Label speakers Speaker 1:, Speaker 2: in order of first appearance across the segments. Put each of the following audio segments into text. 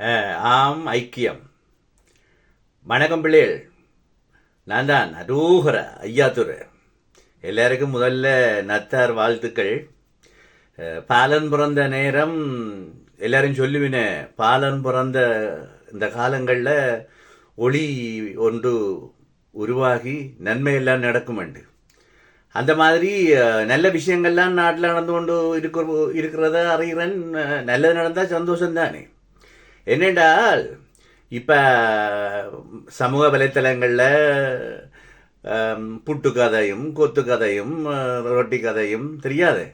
Speaker 1: ஆம் ஐக்கியம். வணக்கம் பிள்ளைகள். நான் தான் அரூகர ஐயாத்துறை எல்லாருக்கும் முதல்ல நத்தார் வாழ்த்துக்கள். பாலன் பிறந்த நேரம் எல்லாரும் சொல்லுவினே பாலன் பிறந்த இந்த காலங்களில் ஒளி ஒன்று உருவாகி நன்மையெல்லாம் நடக்குமெண்டு. அந்த மாதிரி நல்ல விஷயங்கள்லாம் நாட்டில் நடந்து கொண்டு இருக்கிற இருக்கிறத அறிகிறேன். நல்லது நடந்தால் சந்தோஷம் தானே என்னென்றால் இப்போ சமூக வலைத்தளங்களில் புட்டு கதையும் கொத்து கதையும் ரொட்டி கதையும் தெரியாது.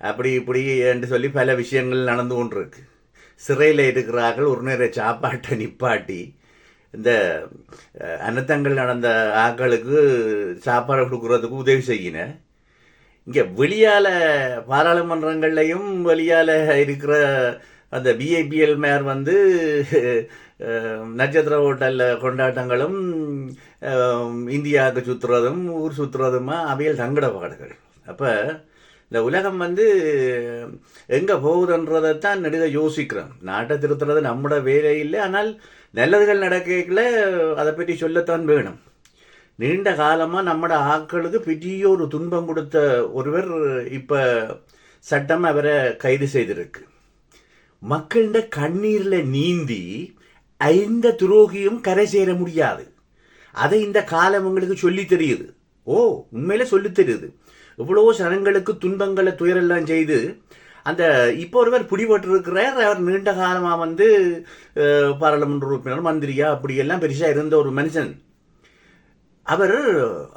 Speaker 1: அப்படி இப்படி என்று சொல்லி பல விஷயங்கள் நடந்து கொண்டிருக்கு. சிறையில் இருக்கிறார்கள் ஒரு நேர சாப்பாட்டை நிப்பாட்டி இந்த அன்னத்தங்கள் அனர்த்தங்கள் நடந்த ஆட்களுக்கு சாப்பாடு கொடுக்குறதுக்கு உதவி செய்யின இங்கே வெளியால் பாராளுமன்றங்கள்லையும் வெளியால் இருக்கிற அந்த பிஐபிஎல் மேயர் வந்து நட்சத்திர ஹோட்டலில் கொண்டாட்டங்களும் இந்தியாவுக்கு சுற்றுறதும் ஊர் சுற்றுறதுமா அவையில் சங்கடப்பாடுகள் அப்போ இந்த உலகம் வந்து எங்கே போகுதுன்றதைத்தான் நெடுக யோசிக்கிறோம். நாட்டை திருத்துறது நம்மட வேலை இல்லை ஆனால் நல்லதுகள் நடக்கல அதை பற்றி சொல்லத்தான் வேணும். நீண்ட காலமாக நம்மட ஆட்களுக்கு பெரிய ஒரு துன்பம் கொடுத்த ஒருவர் இப்போ சட்டம் அவரை கைது செய்திருக்கு. மக்கள்கிட்ட கண்ணீரில் நீந்தி எந்த துரோகியும் கரை சேர முடியாது. அதை இந்த காலம் உங்களுக்கு சொல்லி தெரியுது. ஓ உண்மையில சொல்லி தெரியுது. எவ்வளவோ ஜனங்களுக்கு துன்பங்களை துயரெல்லாம் செய்து அந்த இப்போ ஒருவர் பிடிபட்டிருக்கிறார். அவர் நீண்ட காலமாக வந்து பாராளுமன்ற உறுப்பினர் மந்திரியா அப்படியெல்லாம் பெருசாக இருந்த ஒரு மனுஷன். அவர்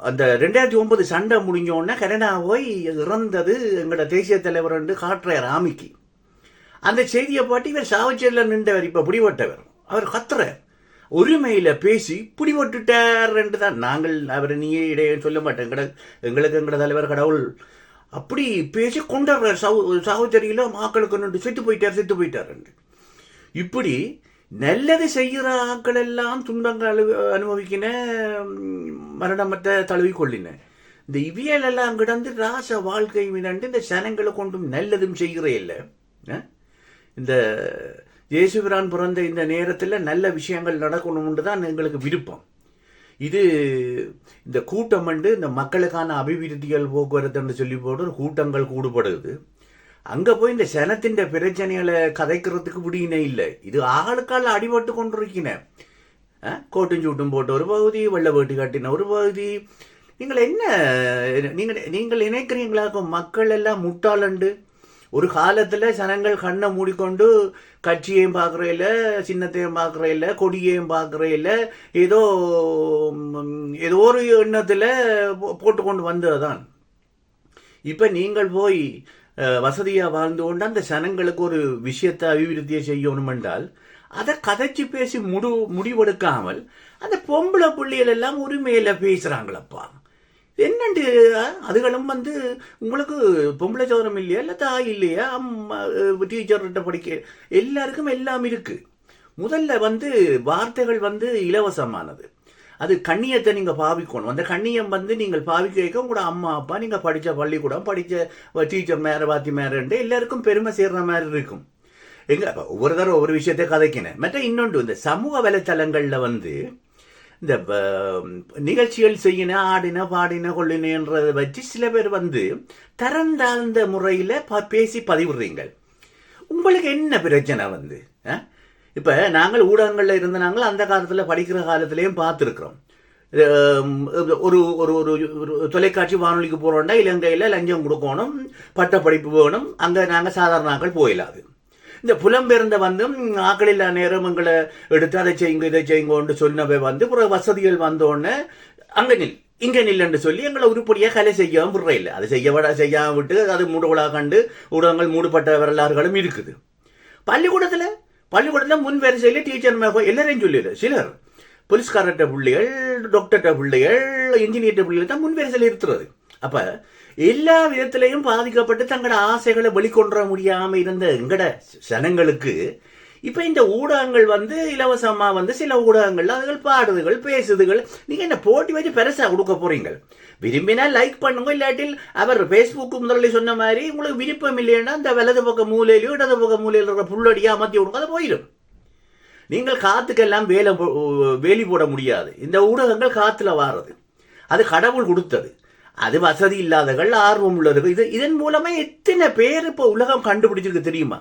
Speaker 1: அந்த ரெண்டாயிரத்தி ஒன்பது சண்டை முடிஞ்சோடனே கனடா போய் இறந்தது எங்களோட தேசிய தலைவர் என்று காட்டுறார் ஆமிக்கு. அந்த செய்தியை பாட்டி இவர் சாவச்சேரியில் நின்றவர். இப்போ பிடிபட்டவர். அவர் கத்துறார் உரிமையில் பேசி பிடிபட்டுட்டார் என்று தான். நாங்கள் அவர் நீயே இடையே சொல்ல மாட்டோம். எங்கட எங்களுக்கு எங்கட தலைவர் கடவுள். அப்படி பேசி கொண்டாடுறார். சாவு சாவச்சேரியில் மக்களுக்கு நின்று செத்து போயிட்டார் செத்து போயிட்டார் என்று. இப்படி நல்லது செய்கிற ஆக்கள் எல்லாம் துன்பங்கள் அனு- அனுபவிக்கின மரணமற்ற தழுவி கொள்ளின. இந்த இவியல் எல்லாம் கிடந்து ராச வாழ்க்கை வினண்டு இந்த சனங்களை கொண்டும் நல்லதும் செய்கிற இல்லை. இந்த இயேசுபிரான் பிறந்த இந்த நேரத்தில் நல்ல விஷயங்கள் நடக்கணும்னு தான் எங்களுக்கு விருப்பம். இது இந்த கூட்டம் வந்து இந்த மக்களுக்கான அபிவிருத்திகள் போக்குவரத்துன்னு சொல்லி போட்டு கூட்டங்கள் கூடுபடுது. அங்கே போய் இந்த சனத்தின் பிரச்சனைகளை கதைக்கிறதுக்கு முடியினே இல்லை. இது ஆளுக்கால் அடிபட்டு கொண்டிருக்கின. கோட்டும் சூட்டும் போட்ட ஒரு பகுதி வெள்ளை வேட்டி கட்டின ஒரு பகுதி. நீங்கள் என்ன நீங்கள் நீங்கள் நினைக்கிறீங்களாக்கும் மக்கள் எல்லாம் முட்டாளண்டு? ஒரு காலத்தில் ஜனங்கள் கண்ணை மூடிக்கொண்டு கட்சியையும் பார்க்குறையில் சின்னத்தையும் பார்க்குறையில் கொடியையும் பார்க்குறையில் ஏதோ ஏதோ ஒரு எண்ணத்தில் போட்டுக்கொண்டு வந்ததுதான். இப்போ நீங்கள் போய் வசதியாக வாழ்ந்து கொண்டு அந்த ஜனங்களுக்கு ஒரு விஷயத்தை அபிவிருத்தியை செய்யணும் என்றால் அதை கதைச்சு பேசி முடு முடிவெடுக்காமல் அந்த பொம்பளை புள்ளிகள் எல்லாம் உரிமையில் பேசுகிறாங்களப்பா என்னண்டு? அதுகளும் வந்து உங்களுக்கு பொம்பளை சோரம் இல்லையா? இல்லை தாய் இல்லையா? அம்மா டீச்சர்கிட்ட படிக்க. எல்லாருக்கும் எல்லாம் இருக்குது முதல்ல வந்து வார்த்தைகள் வந்து இலவசமானது. அது கண்ணியத்தை நீங்கள் பாவிக்கணும். அந்த கண்ணியம் வந்து நீங்கள் பாவிக்க வைக்க உங்களோட அம்மா அப்பா நீங்கள் படித்த பள்ளிக்கூடம் படித்த டீச்சர் மேர வாத்தி மேரன்ட்டு எல்லாருக்கும் பெருமை சேர்ற மாதிரி இருக்கும். எங்க ஒவ்வொரு தடவை ஒவ்வொரு விஷயத்தை கதைக்கினேன். மற்ற இன்னொன்று இந்த சமூக வலைத்தளங்களில் வந்து இந்த நிகழ்ச்சிகள் செய்யின ஆடின பாடின கொள்ளினன்றதை வச்சு சில பேர் வந்து தரம் தாழ்ந்த முறையில் பேசி பதிவிடுறீங்க உங்களுக்கு என்ன பிரச்சனை வந்து இப்போ நாங்கள் ஊடகங்களில் இருந்த நாங்கள் அந்த காலத்தில் படிக்கிற காலத்திலையும் பார்த்துருக்குறோம். ஒரு ஒரு ஒரு ஒரு தொலைக்காட்சி வானொலிக்கு போகிறோம்னா இலங்கையில் லஞ்சம் கொடுக்கணும் பட்ட படிப்பு வேணும் அங்கே நாங்கள் சாதாரண ஆட்கள் போயிடாது இந்த புலம்பெயர்ந்த வந்து ம், நேரம் எங்களை எடுத்து அதை செய்யுங்க இதை செய்யுங்கன்னு சொன்னவை வந்து வசதிகள் வந்தோடனே அங்கே நில் இங்கே நில்லன்னு சொல்லி எங்களை உருப்படியாக கலை செய்யாமல் விடுற இல்லை. அதை செய்ய செய்யாம விட்டு அது மூடுகளாக கண்டு ஊடகங்கள் மூடுபட்ட வரலாறுகளும் இருக்குது. பள்ளிக்கூடத்தில் பள்ளிக்கூடத்தில் முன் வரிசையில் டீச்சர் எல்லாரையும் சொல்லிடு. சிலர் போலீஸ்காரர்கிட்ட பிள்ளைகள் டாக்டர்கிட்ட பிள்ளைகள் இன்ஜினியர்கிட்ட பிள்ளைகள் தான் முன் வரிசையில் இருக்கிறது. அப்போ எல்லா விதத்திலையும் பாதிக்கப்பட்டு தங்களோட ஆசைகளை வெளிக்கொண்டு முடியாமல் இருந்த எங்கட ஜனங்களுக்கு இப்போ இந்த ஊடகங்கள் வந்து இலவசமாக வந்து சில ஊடகங்கள் அதுகள் பாடுதுகள் பேசுதுகள். நீங்கள் என்ன போட்டி வச்சு பெருசாக கொடுக்க போறீங்க விரும்பினா லைக் பண்ணுங்க இல்லாட்டில் அவர் ஃபேஸ்புக் முதல்ல சொன்ன மாதிரி உங்களுக்கு விருப்பம் இல்லைன்னா அந்த வலது பக்க மூலையிலோ இடது பக்க மூலையில் இருக்கிற புள்ளடியாக அமர்த்தி விடுங்க அதை போயிடும். நீங்கள் காத்துக்கெல்லாம் வேலை போ- வேலி போட முடியாது. இந்த ஊடகங்கள் காத்துல வாரது. அது கடவுள் கொடுத்தது. அது வசதி இல்லாதவர்கள் ஆர்வம் உள்ளவர்கள். இது இதன் மூலமா எத்தனை பேர் இப்போ உலகம் கண்டுபிடிச்சிருக்கு தெரியுமா?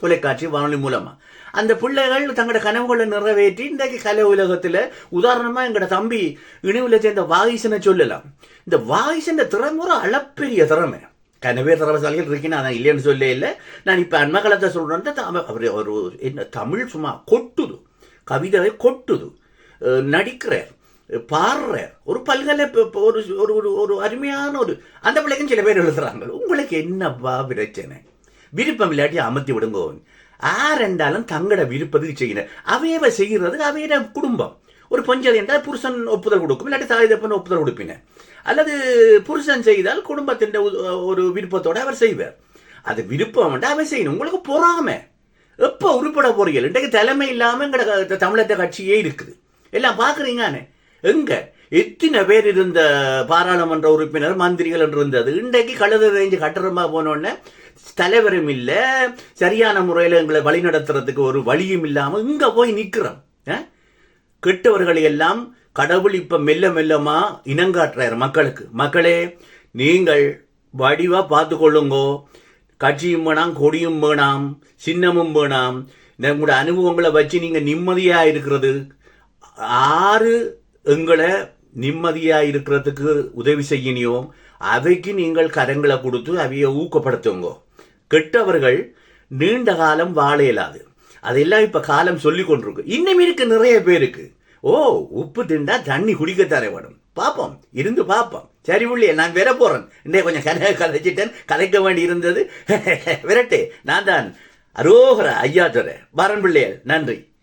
Speaker 1: தொலைக்காட்சி வானொலி மூலமா. அந்த பிள்ளைகள் தங்களோட கனவுகளை நிறைவேற்றி இன்றைக்கு கலை உலகத்தில் உதாரணமாக எங்களோட தம்பி இணைவில் சேர்ந்த வாயிசனை சொல்லலாம். இந்த வாகிசன் திறமுறை அளப்பெரிய திறமை. கனவே தரவசாலிகள் இருக்கேன் நான் இல்லைன்னு சொல்ல இல்லை. நான் இப்போ அன்மகலத்தை சொல்கிறேன் அவர் ஒரு என்ன தமிழ் சும்மா கொட்டுது. கவிதை கொட்டுது. நடிக்கிறார். பாடுற ஒரு பல்கலை ஒரு ஒரு ஒரு ஒரு அருமையான ஒரு அந்த பிள்ளைக்கும் சில பேர் எழுதுறாங்க. உங்களுக்கு என்னப்பா பிரச்சனை? விருப்பம் இல்லாட்டி அமர்த்தி விடுங்கோ. யார் என்றாலும் தங்களோட விருப்பத்துக்கு செய்யணும் அவையவ செய்கிறது அவையோட குடும்பம். ஒரு பஞ்சது என்றால் புருஷன் ஒப்புதல் கொடுக்கும். இல்லாட்டி தாய் தப்பன் ஒப்புதல் கொடுப்பின. அல்லது புருஷன் செய்தால் குடும்பத்தின் ஒரு விருப்பத்தோடு அவர் செய்வார். அது விருப்பம் என்றால் அவர் செய்யணும். உங்களுக்கு பொறாமை. எப்போ உருப்பட போறீங்க இன்றைக்கு தலைமை இல்லாமல் எங்கட க- தமிழக கட்சியே இருக்குது. எல்லாம் பார்க்குறீங்கன்னு எங்க? எத்தனை பேர் இருந்த பாராளுமன்ற உறுப்பினர் மந்திரிகள் என்று இருந்தது. இன்றைக்கு கழுத ரேஞ்சு கட்டுறமா போனோடனே தலைவரும் இல்லை சரியான முறையில் எங்களை வழி நடத்துறதுக்கு ஒரு வழியும் இல்லாமல் இங்க போய் நிற்கிறோம் கெட்டவர்களை எல்லாம் கடவுள் இப்ப மெல்ல மெல்லமா இனங்காட்டுறாரு மக்களுக்கு. மக்களே நீங்கள் வடிவா பார்த்து கொள்ளுங்கோ கட்சியும் வேணாம் கொடியும் வேணாம் சின்னமும் வேணாம். நம்முடைய அனுபவங்களை வச்சு நீங்க நிம்மதியா இருக்கிறது. ஆறு எங்களை நிம்மதியா இருக்கிறதுக்கு உதவி செய்யணியோ அவைக்கு நீங்கள் கரங்களை கொடுத்து அவைய ஊக்கப்படுத்துங்க. கெட்டவர்கள் நீண்ட காலம் வாழ இயலாது. அதெல்லாம் இப்ப காலம் சொல்லி கொண்டிருக்கு. இன்னும் இருக்கு நிறைய பேருக்கு. ஓ உப்பு திண்டா தண்ணி குடிக்க தரப்படும் பார்ப்போம் இருந்து பார்ப்போம் சரி உள்ளே நான் வர போறேன். இன்னே கொஞ்சம் கதை கதைச்சிட்டேன். கதைக்க வேண்டி இருந்தது. விரட்டே நான் தான். அரோகர ஐயா துறை. வரன் நன்றி.